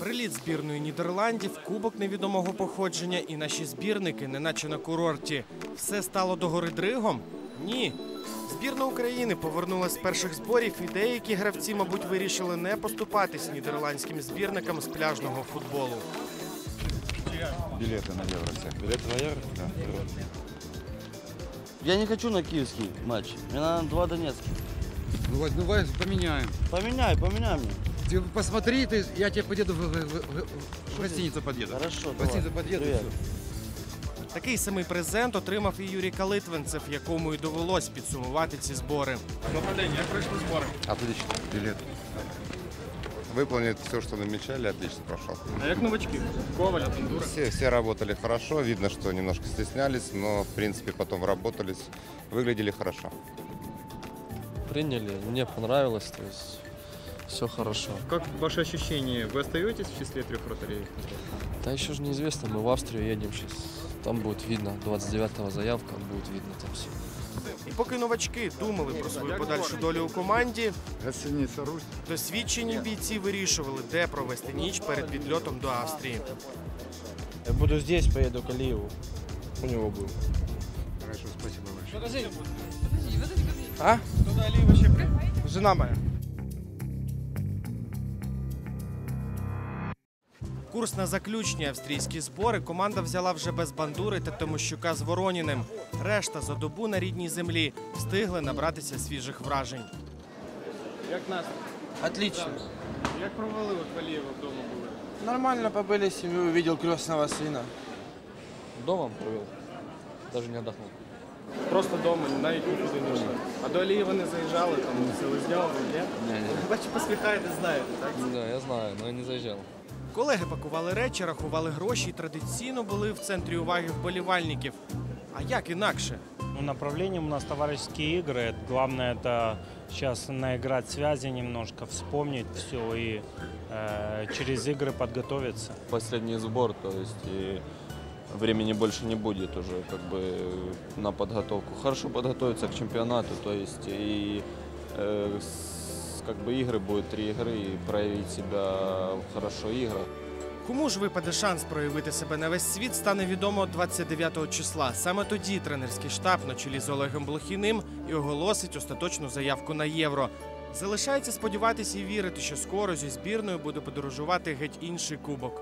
Приліт збірної Нідерландів, кубок невідомого походження і наші збірники, неначе на курорті. Все стало догори дригом? Ні. Збірна України повернулася з перших зборів, і деякі гравці, мабуть, вирішили не поступатись нідерландським збірникам з пляжного футболу. Билеты на Евро все. Билеты на Евро? Да. Я не хочу на киевский матч. Мне надо два донецких. Ну, ну давай поменяем. Поменяй, поменяй мне. Ты посмотри, ты, я тебе подъеду в, в- в- в- в гостиницу подъеду. Хорошо, В гостиницу давай. подъеду. Привет. всё. Такий самий презент отримав і Юрій Калитвинцев, якому й довелось підсумувати ці збори. Отлично. Билет. Выполнит все, что намечали, отлично прошел. А як новачки? Коваля, Тандура. Все, все работали хорошо, видно, что немножко стеснялись, но в принципе потом работались, выглядели хорошо. приняли, мне понравилось, то есть все хорошо. Как ваши ощущения? Вы остаетесь в числе трех вратарей? Да еще же неизвестно, мы в Австрию едем сейчас. Там будет видно, 29-го заявка, будет видно там все. І поки новачки думали про свою подальшу долю у команді, Гостиница Русь. досвідчені бійці вирішували, де провести ніч перед відльотом до Австрії. Я буду здесь, поеду к Алиеву. У него был. Хорошо, спасибо большое. А? Жена моя. Курс на заключні австрійські збори команда взяла вже без бандури та Тимощука з Вороніним. Решта за добу на рідній землі встигли набратися свіжих вражень. Як нас? Отлично. Як провели от Валієва вдома були? Нормально побыли с семьей, увидел крестного сына. Дома провел, даже не отдохнул. Просто вдома, навіть нікуди не йшли. А до Алієва не заїжджали, там селезньов, ні? Не, не. Бачу, посміхаєте, знаєте, так? Да, я знаю, но я не заезжал. Колеги пакували речі, рахували гроші і традиційно були в центрі уваги вболівальників. А як інакше? Ну, направлением у нас товарищеские игры. Главное это сейчас наиграть связи немножко, вспомнить все и э, через игры подготовиться. последний сбор, то есть и времени больше не будет уже как бы на подготовку. Хорошо подготовиться к чемпионату, то есть и э, с- как бы игры будет три игры и проявить себя хорошо в играх. Кому ж випаде шанс проявити себе на весь світ, стане відомо 29 числа. Саме тоді тренерський штаб на чолі з Олегом Блохіним і оголосить остаточну заявку на євро. Залишається сподіватися і вірити, що скоро зі збірною буде подорожувати геть інший кубок.